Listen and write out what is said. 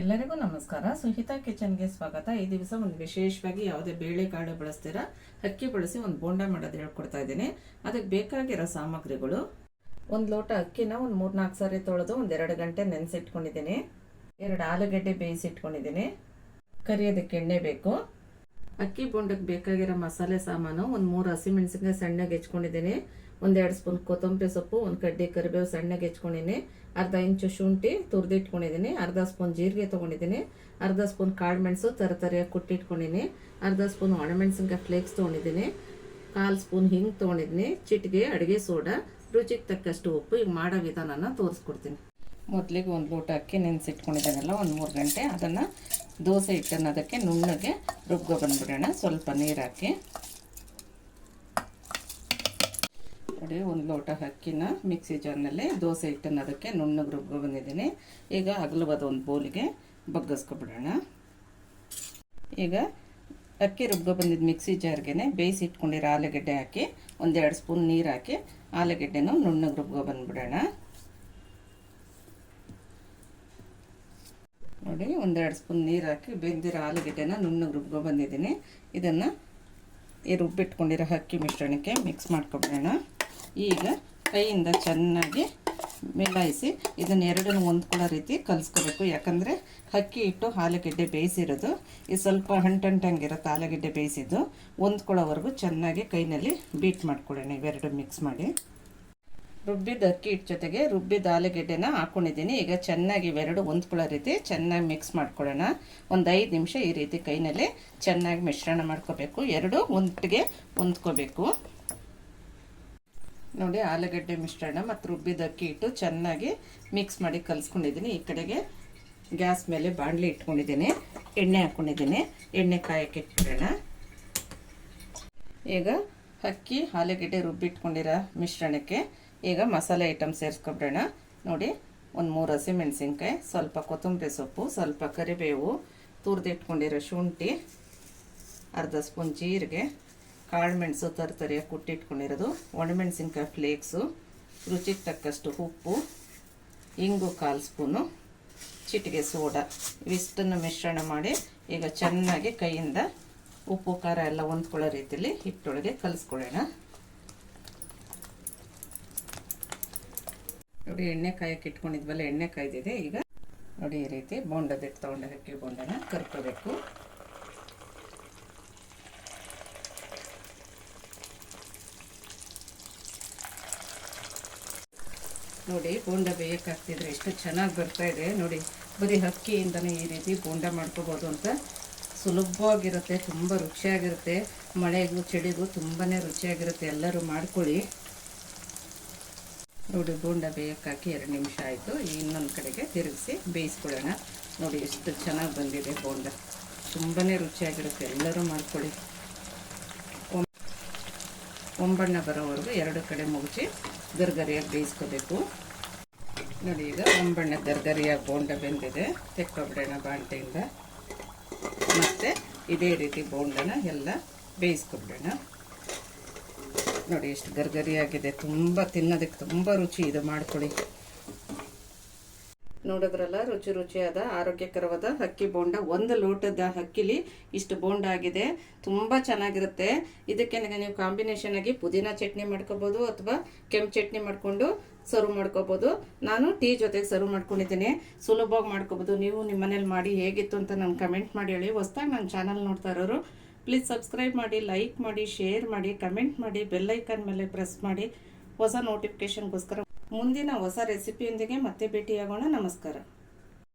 ಎಲ್ಲರಿಗೂ ನಮಸ್ಕಾರ. ಸುಹಿತಾ ಕಿಚನ್ಗೆ ಸ್ವಾಗತ. ಈ ದಿವಸ ಒಂದು ವಿಶೇಷವಾಗಿ ಯಾವುದೇ ಬೇಳೆಕಾಳು ಬಳಸ್ತೀರ? ಅಕ್ಕಿ ಬಳಸಿ ಒಂದು ಬೋಂಡ ಮಾಡೋದು ಹೇಳ್ಕೊಡ್ತಾ ಇದ್ದೀನಿ. ಅದಕ್ಕೆ ಬೇಕಾಗಿರೋ ಸಾಮಗ್ರಿಗಳು. ಒಂದು ಲೋಟ ಅಕ್ಕಿನ ಒಂದು ಮೂರ್ನಾಲ್ಕು ಸಾರಿ ತೊಳೆದು ಒಂದು ಎರಡು ಗಂಟೆ ನೆನೆಸಿಟ್ಕೊಂಡಿದ್ದೀನಿ. ಎರಡು ಆಲೂಗೆಡ್ಡೆ ಬೇಯಿಸಿಟ್ಕೊಂಡಿದ್ದೀನಿ ಕರಿಯೋದಕ್ಕೆ ಎಣ್ಣೆ ಬೇಕು. ಅಕ್ಕಿ ಬೋಂಡಕ್ಕೆ ಬೇಕಾಗಿರೋ ಮಸಾಲೆ ಸಾಮಾನು ಒಂದು ಮೂರು ಹಸಿಮೆಣಸಿನ್ಕಾಯಿ ಸಣ್ಣಗೆ ಹೆಚ್ಕೊಂಡಿದ್ದೀನಿ. ಒಂದೆರಡು ಸ್ಪೂನ್ ಕೊತ್ತಂಬರಿ ಸೊಪ್ಪು, ಒಂದು ಕಡ್ಡಿ ಕರಿಬೇವು ಸಣ್ಣಗೆ ಹೆಚ್ಕೊಂಡಿದ್ದೀನಿ. ಅರ್ಧ ಇಂಚು ಶುಂಠಿ ತುರಿದಿಟ್ಕೊಂಡಿದ್ದೀನಿ. ಅರ್ಧ ಸ್ಪೂನ್ ಜೀರಿಗೆ ತೊಗೊಂಡಿದ್ದೀನಿ. ಅರ್ಧ ಸ್ಪೂನ್ ಕಾಳುಮೆಣಸು ತರತರಿಯಾಗಿ ಕುಟ್ಟಿಟ್ಕೊಂಡಿದ್ದೀನಿ. ಅರ್ಧ ಸ್ಪೂನ್ ಒಣಮೆಣಸಿನ್ಕಾಯಿ ಫ್ಲೇಕ್ಸ್ ತೊಗೊಂಡಿದ್ದೀನಿ. ಕಾಲು ಸ್ಪೂನ್ ಹಿಂಗೆ ತೊಗೊಂಡಿದ್ದೀನಿ. ಚಿಟ್ಗೆ ಅಡುಗೆ ಸೋಡಾ, ರುಚಿಗೆ ತಕ್ಕಷ್ಟು ಉಪ್ಪು ಈಗ ಮಾಡೋ ವಿಧಾನನ ತೋರಿಸ್ಕೊಡ್ತೀನಿ. ಮೊದಲಿಗೆ ಒಂದು ಲೋಟ ಅಕ್ಕಿ ನೆನೆಸಿಟ್ಕೊಂಡಿದ್ದಾನಲ್ಲ ಒಂದು ಮೂರು ಗಂಟೆ. ಅದನ್ನು ದೋಸೆ ಹಿಟ್ಟನ್ನು ಅದಕ್ಕೆ ನುಣ್ಣಗೆ ರುಬ್ಕೊ ಬಂದ್ಬಿಡೋಣ. ಸ್ವಲ್ಪ ನೀರು ಹಾಕಿ. ನೋಡಿ ಒಂದು ಲೋಟ ಅಕ್ಕಿನ ಮಿಕ್ಸಿ ಜಾರ್ನಲ್ಲಿ ದೋಸೆ ಹಿಟ್ಟನ್ನು ಅದಕ್ಕೆ ನುಣ್ಣಗೆ ರುಬ್ಕೊ ಬಂದಿದ್ದೀನಿ. ಈಗ ಅಗಲವಾದ ಒಂದು ಬೌಲಿಗೆ ಬಗ್ಗಿಸ್ಕೊಬಿಡೋಣ. ಈಗ ಅಕ್ಕಿ ರುಬ್ಬ ಬಂದಿದ್ದ ಮಿಕ್ಸಿ ಜಾರ್ಗೆ ಬೇಯಿಸಿ ಇಟ್ಕೊಂಡಿರೋ ಆಲೂಗೆಡ್ಡೆ ಹಾಕಿ ಒಂದೆರಡು ಸ್ಪೂನ್ ನೀರು ಹಾಕಿ ಆಲೂಗೆಡ್ಡೆನೂ ನುಣ್ಣಗೆ ರುಬ್ಬ ಬಂದ್ಬಿಡೋಣ. ನೋಡಿ, ಒಂದೆರಡು ಸ್ಪೂನ್ ನೀರು ಹಾಕಿ ಬೆಂದಿರೋ ಆಲೂಗೆಡ್ಡೆನ ನುಣ್ಣಗೆ ರುಬ್ಬ ಬಂದಿದ್ದೀನಿ. ಇದನ್ನು ಈ ರುಬ್ಬಿಟ್ಕೊಂಡಿರೋ ಅಕ್ಕಿ ಮಿಶ್ರಣಕ್ಕೆ ಮಿಕ್ಸ್ ಮಾಡ್ಕೊಬಿಡೋಣ. ಈಗ ಕೈಯಿಂದ ಚೆನ್ನಾಗಿ ಮಿಲಾಯಿಸಿ ಇದನ್ನು ಎರಡನ್ನು ಹೊಂದ್ಕೊಳ್ಳೋ ರೀತಿ ಕಲಿಸ್ಕೋಬೇಕು. ಯಾಕಂದರೆ ಅಕ್ಕಿ ಇಟ್ಟು ಆಲೂಗೆಡ್ಡೆ ಬೇಯಿಸಿರೋದು. ಈ ಸ್ವಲ್ಪ ಹಂಟಂಟಂಗಿರುತ್ತೆ ಆಲೂಗೆಡ್ಡೆ ಬೇಯಿಸಿದ್ದು. ಹೊಂದ್ಕೊಳ್ಳೋವರೆಗೂ ಚೆನ್ನಾಗಿ ಕೈನಲ್ಲಿ ಬೀಟ್ ಮಾಡ್ಕೊಳ್ಳೋಣ ಇವೆರಡು ಮಿಕ್ಸ್ ಮಾಡಿ. ರುಬ್ಬಿದ ಅಕ್ಕಿ ಹಿಟ್ಟು ಜೊತೆಗೆ ರುಬ್ಬಿದ ಆಲೂಗೆಡ್ಡೆನ ಹಾಕ್ಕೊಂಡಿದ್ದೀನಿ ಈಗ ಚೆನ್ನಾಗಿ ಇವೆರಡು ಹೊಂದ್ಕೊಳ್ಳೋ ರೀತಿ ಚೆನ್ನಾಗಿ ಮಿಕ್ಸ್ ಮಾಡ್ಕೊಳ್ಳೋಣ. ಒಂದು ಐದು ನಿಮಿಷ ಈ ರೀತಿ ಕೈನಲ್ಲಿ ಚೆನ್ನಾಗಿ ಮಿಶ್ರಣ ಮಾಡ್ಕೋಬೇಕು. ಎರಡು ಒಂಟಿಗೆ ಹೊಂದ್ಕೋಬೇಕು. ನೋಡಿ ಆಲೂಗಡ್ಡೆ ಮಿಶ್ರಣ ಮತ್ತು ರುಬ್ಬಿದ ಅಕ್ಕಿ ಇಟ್ಟು ಚೆನ್ನಾಗಿ ಮಿಕ್ಸ್ ಮಾಡಿ ಕಲಿಸ್ಕೊಂಡಿದ್ದೀನಿ. ಈ ಕಡೆಗೆ ಗ್ಯಾಸ್ ಮೇಲೆ ಬಾಣಲಿ ಇಟ್ಕೊಂಡಿದ್ದೀನಿ. ಎಣ್ಣೆ ಹಾಕ್ಕೊಂಡಿದ್ದೀನಿ ಎಣ್ಣೆ ಕಾಯಕ್ಕೆ ಇಟ್ಬಿಡೋಣ. ಈಗ ಅಕ್ಕಿ, ಆಲೂಗಡ್ಡೆ ರುಬ್ಬಿಟ್ಕೊಂಡಿರೋ ಮಿಶ್ರಣಕ್ಕೆ ಈಗ ಮಸಾಲೆ ಐಟಮ್ ಸೇರಿಸ್ಕೊಬಿಡೋಣ. ನೋಡಿ, ಒಂದು ಮೂರು ಹಸಿಮೆಣಸಿನ್ಕಾಯಿ ಸ್ವಲ್ಪ ಕೊತ್ತಂಬರಿ ಸೊಪ್ಪು, ಸ್ವಲ್ಪ ಕರಿಬೇವು, ತುರಿದಿಟ್ಕೊಂಡಿರೋ ಶುಂಠಿ, ಅರ್ಧ ಸ್ಪೂನ್ ಜೀರಿಗೆ ಕಾಳು ಮೆಣಸು ತರತರಿಯಾಗಿ ಕುಟ್ಟಿಟ್ಕೊಂಡಿರೋದು ಒಣಮೆಣಸಿನ್ಕಾಯಿ ಫ್ಲೇಕ್ಸು ರುಚಿಗೆ ತಕ್ಕಷ್ಟು ಉಪ್ಪು, ಇಂಗು ಕಾಲು ಸ್ಪೂನು ಚಿಟಿಗೆ ಸೋಡಾ. ಇವಿಷ್ಟನ್ನು ಮಿಶ್ರಣ ಮಾಡಿ ಈಗ ಚೆನ್ನಾಗಿ ಕೈಯಿಂದ ಉಪ್ಪು, ಖಾರ ಎಲ್ಲ ಹೊಂದ್ಕೊಳ್ಳೋ ರೀತಿಯಲ್ಲಿ ಹಿಟ್ಟೊಳಗೆ ಕಲಿಸ್ಕೊಳ್ಳೋಣ. ನೋಡಿ, ಎಣ್ಣೆ ಕಾಯಕ್ಕೆ ಇಟ್ಕೊಂಡಿದ್ವಲ್ಲ, ಎಣ್ಣೆ ಕಾಯ್ದಿದೆ. ಈಗ ನೋಡಿ ಈ ರೀತಿ ಬೋಂಡದಿಟ್ಟು ತೊಗೊಂಡು ಬೋಂಡನ ಕರ್ಕೋಬೇಕು. ನೋಡಿ, ಬೋಂಡ ಬೇಯಕ್ಕಾಗ್ತಿದ್ರೆ ಎಷ್ಟು ಚೆನ್ನಾಗಿ ಬರ್ತಾ ಇದೆ. ನೋಡಿ, ಬರೀ ಹಕ್ಕಿಯಿಂದನೇ ಈ ರೀತಿ ಬೋಂಡ ಮಾಡ್ಕೋಬೋದು ಅಂತ. ಸುಲಭವಾಗಿರುತ್ತೆ, ತುಂಬ ರುಚಿಯಾಗಿರುತ್ತೆ. ಮಳೆಗೂ, ಚಳಿಗೂ ತುಂಬಾ ರುಚಿಯಾಗಿರುತ್ತೆ. ಎಲ್ಲರೂ ಮಾಡ್ಕೊಳ್ಳಿ. ನೋಡಿ, ಬೋಂಡ ಬೇಯಕ್ಕಾಕಿ ಎರಡು ನಿಮಿಷ ಆಯಿತು. ಇನ್ನೊಂದು ಕಡೆಗೆ ತಿರುಗಿಸಿ ಬೇಯಿಸ್ಕೊಳ್ಳೋಣ. ನೋಡಿ, ಎಷ್ಟು ಚೆನ್ನಾಗಿ ಬಂದಿದೆ ಬೋಂಡ. ತುಂಬಾ ರುಚಿಯಾಗಿರುತ್ತೆ. ಎಲ್ಲರೂ ಮಾಡ್ಕೊಳ್ಳಿ. ಒಂಬಣ್ಣ ಬರೋವರೆಗೂ ಎರಡು ಕಡೆ ಮುಗಿಸಿ ಗರ್ಗರಿಯಾಗಿ ಬೇಯಿಸ್ಕೋಬೇಕು. ನೋಡಿ ಈಗ ಒಂಬಣ್ಣ ಗರ್ಗರಿಯಾಗಿ ಬೋಂಡ ಬೆಂದಿದೆ. ತೆಕ್ಕೊಬಿಡೋಣ ಬಾಂಟೆಯಿಂದ ಮತ್ತು ಇದೇ ರೀತಿ ಬೋಂಡನ ಎಲ್ಲ ಬೇಯಿಸ್ಕೊಬಿಡೋಣ. ನೋಡಿ ಎಷ್ಟು ಗರ್ಗರಿಯಾಗಿದೆ. ತುಂಬ ತಿನ್ನೋದಕ್ಕೆ ತುಂಬ ರುಚಿ. ಇದು ಮಾಡ್ಕೊಳ್ಳಿ. ನೋಡಿದ್ರಲ್ಲ, ರುಚಿ ರುಚಿಯಾದ, ಆರೋಗ್ಯಕರವಾದ ಅಕ್ಕಿ ಬೋಂಡ. ಒಂದು ಲೋಟದ ಅಕ್ಕಿಲಿ ಇಷ್ಟು ಬೋಂಡ ಆಗಿದೆ. ತುಂಬ ಚೆನ್ನಾಗಿರುತ್ತೆ. ಇದಕ್ಕೆ ನೀವು ಕಾಂಬಿನೇಷನ್ ಆಗಿ ಪುದೀನ ಚಟ್ನಿ ಮಾಡ್ಕೋಬೋದು ಅಥವಾ ಕೆಂಪು ಚಟ್ನಿ ಮಾಡಿಕೊಂಡು ಸರ್ವ್ ಮಾಡ್ಕೋಬೋದು. ನಾನು ಟೀ ಜೊತೆಗೆ ಸರ್ವ್ ಮಾಡ್ಕೊಂಡಿದ್ದೀನಿ. ಸುಲಭವಾಗಿ ಮಾಡ್ಕೋಬೋದು. ನೀವು ನಿಮ್ಮ ಮನೇಲಿ ಮಾಡಿ ಹೇಗಿತ್ತು ಅಂತ ನಾನು ಕಮೆಂಟ್ ಮಾಡಿ ಹೇಳಿ. ಹೊಸ್ದಾಗಿ ನನ್ನ ಚಾನಲ್ ನೋಡ್ತಾ ಇರೋರು ಪ್ಲೀಸ್ ಸಬ್ಸ್ಕ್ರೈಬ್ ಮಾಡಿ ಲೈಕ್ ಮಾಡಿ ಶೇರ್ ಮಾಡಿ ಕಮೆಂಟ್ ಮಾಡಿ ಬೆಲ್ಲೈಕನ್ ಮೇಲೆ ಪ್ರೆಸ್ ಮಾಡಿ. ಹೊಸ ನೋಟಿಫಿಕೇಶನ್ಗೋಸ್ಕರ ಮುಂದಿನ ಹೊಸ ರೆಸಿಪಿಯೊಂದಿಗೆ ಮತ್ತೆ ಭೇಟಿಯಾಗೋಣ. ನಮಸ್ಕಾರ.